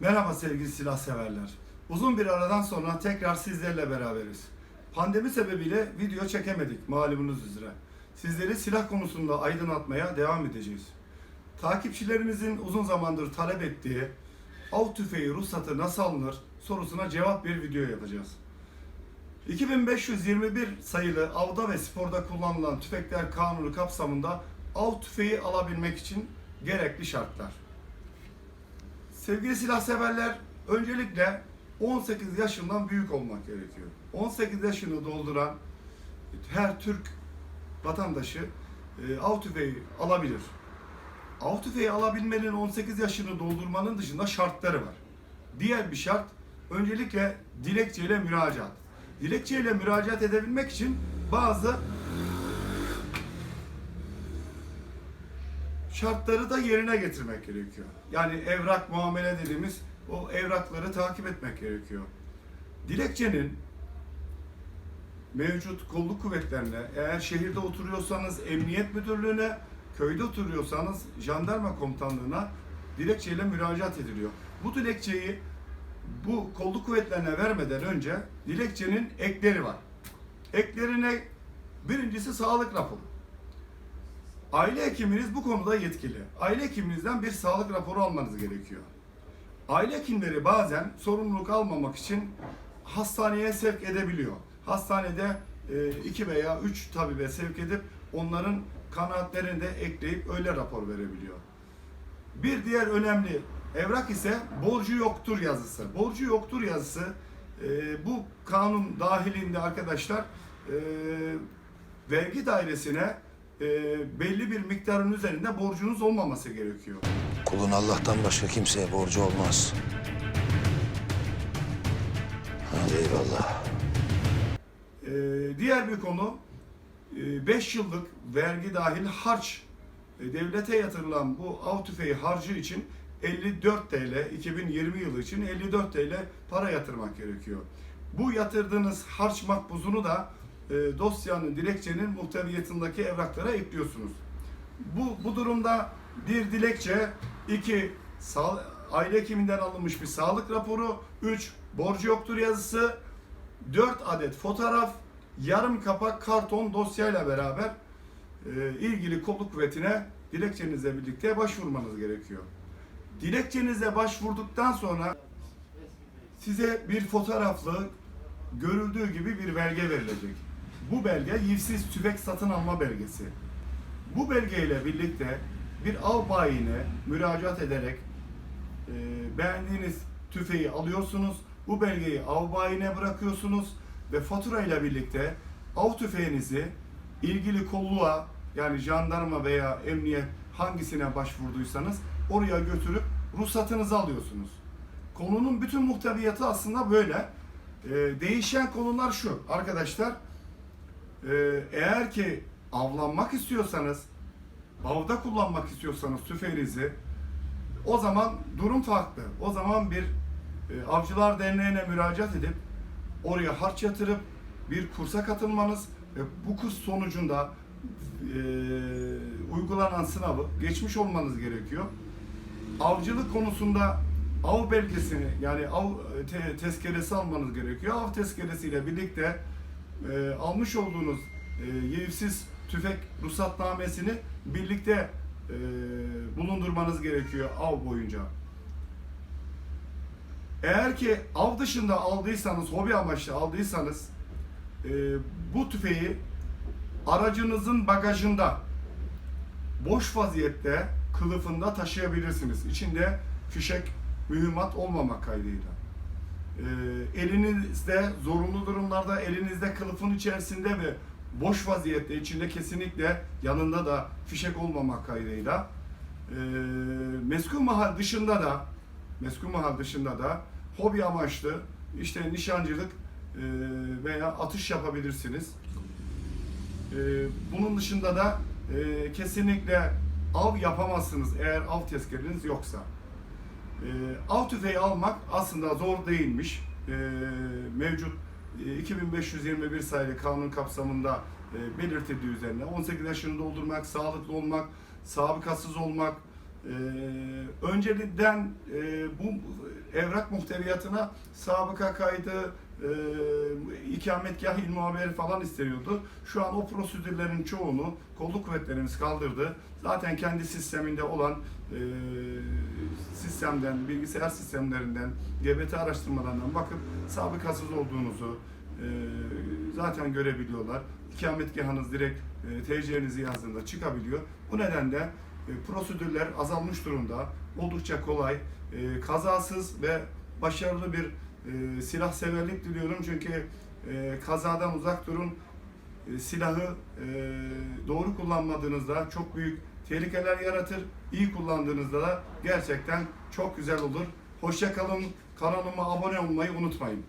Merhaba sevgili silah severler. Uzun bir aradan sonra tekrar sizlerle beraberiz. Pandemi sebebiyle video çekemedik malumunuz üzere. Sizleri silah konusunda aydınlatmaya devam edeceğiz. Takipçilerimizin uzun zamandır talep ettiği av tüfeği ruhsatı nasıl alınır sorusuna cevap bir video yapacağız. 2521 sayılı avda ve sporda kullanılan tüfekler kanunu kapsamında av tüfeği alabilmek için gerekli şartlar. Sevgili silah severler, öncelikle 18 yaşından büyük olmak gerekiyor. 18 yaşını dolduran her Türk vatandaşı e, av tüfeği alabilir. Av tüfeği alabilmenin 18 yaşını doldurmanın dışında şartları var. Diğer bir şart öncelikle dilekçeyle müracaat. Dilekçeyle müracaat edebilmek için bazı şartları da yerine getirmek gerekiyor. Yani evrak muamele dediğimiz o evrakları takip etmek gerekiyor. Dilekçenin mevcut kolluk kuvvetlerine, eğer şehirde oturuyorsanız emniyet müdürlüğüne, köyde oturuyorsanız jandarma komutanlığına dilekçeyle müracaat ediliyor. Bu dilekçeyi bu kolluk kuvvetlerine vermeden önce dilekçenin ekleri var. Eklerine birincisi sağlık raporu. Aile hekiminiz bu konuda yetkili. Aile hekiminizden bir sağlık raporu almanız gerekiyor. Aile hekimleri bazen sorumluluk almamak için hastaneye sevk edebiliyor. Hastanede e, iki veya üç tabibe sevk edip onların kanaatlerini de ekleyip öyle rapor verebiliyor. Bir diğer önemli evrak ise borcu yoktur yazısı. Borcu yoktur yazısı e, bu kanun dahilinde arkadaşlar e, vergi dairesine e, belli bir miktarın üzerinde borcunuz olmaması gerekiyor. Kulun Allah'tan başka kimseye borcu olmaz. Hadi eyvallah. Ee, diğer bir konu 5 yıllık vergi dahil harç e, devlete yatırılan bu av tüfeği harcı için 54 TL 2020 yılı için 54 TL para yatırmak gerekiyor. Bu yatırdığınız harç makbuzunu da e, dosyanın dilekçenin muhteviyatındaki evraklara ekliyorsunuz. Bu, bu durumda bir dilekçe, iki sağ, aile hekiminden alınmış bir sağlık raporu, üç borcu yoktur yazısı, 4 adet fotoğraf, yarım kapak karton dosyayla beraber e, ilgili kolluk kuvvetine dilekçenizle birlikte başvurmanız gerekiyor. Dilekçenize başvurduktan sonra size bir fotoğraflı görüldüğü gibi bir belge verilecek. Bu belge yivsiz tüfek satın alma belgesi. Bu belgeyle birlikte bir av bayine müracaat ederek e, beğendiğiniz tüfeği alıyorsunuz. Bu belgeyi av bayine bırakıyorsunuz ve fatura ile birlikte av tüfeğinizi ilgili kolluğa yani jandarma veya emniyet hangisine başvurduysanız oraya götürüp ruhsatınızı alıyorsunuz. Konunun bütün muhteviyatı aslında böyle. Ee, değişen konular şu arkadaşlar. Ee, eğer ki avlanmak istiyorsanız, avda kullanmak istiyorsanız tüfeğinizi o zaman durum farklı. O zaman bir e, avcılar derneğine müracaat edip oraya harç yatırıp bir kursa katılmanız ve bu kurs sonucunda e, uygulanan sınavı geçmiş olmanız gerekiyor. Avcılık konusunda av belgesini yani av te- tezkeresi almanız gerekiyor. Av tezkeresiyle birlikte e, almış olduğunuz e, yevsiz tüfek ruhsatnamesini birlikte e, bulundurmanız gerekiyor av boyunca. Eğer ki av dışında aldıysanız, hobi amaçlı aldıysanız e, bu tüfeği aracınızın bagajında boş vaziyette kılıfında taşıyabilirsiniz. İçinde fişek, mühimmat olmamak kaydıyla. E, elinizde zorunlu durumlarda elinizde kılıfın içerisinde ve boş vaziyette içinde kesinlikle yanında da fişek olmamak kaydıyla e, meskul mahal dışında da meskul mahal dışında da hobi amaçlı işte nişancılık e, veya atış yapabilirsiniz. E, bunun dışında da e, kesinlikle av yapamazsınız eğer av tezkereniz yoksa. E, av tüfeği almak aslında zor değilmiş. E, mevcut e, 2521 sayılı kanun kapsamında e, belirtildiği üzerine 18 yaşını doldurmak, sağlıklı olmak, sabıkasız olmak, Ee, önceden e, bu evrak muhteviyatına sabıka kaydı, e, ikametgah ilmi haberi falan isteniyordu. Şu an o prosedürlerin çoğunu kolluk kuvvetlerimiz kaldırdı. Zaten kendi sisteminde olan e, sistemden, bilgisayar sistemlerinden, GBT araştırmalarından bakıp sabıkasız olduğunuzu e, zaten görebiliyorlar. İkametgahınız direkt e, TC'nizi yazdığında çıkabiliyor. Bu nedenle e, prosedürler azalmış durumda. Oldukça kolay, e, kazasız ve başarılı bir e, silah severlik diliyorum. Çünkü e, kazadan uzak durun. E, silahı e, doğru kullanmadığınızda çok büyük tehlikeler yaratır. İyi kullandığınızda da gerçekten çok güzel olur. Hoşça kalın. Kanalıma abone olmayı unutmayın.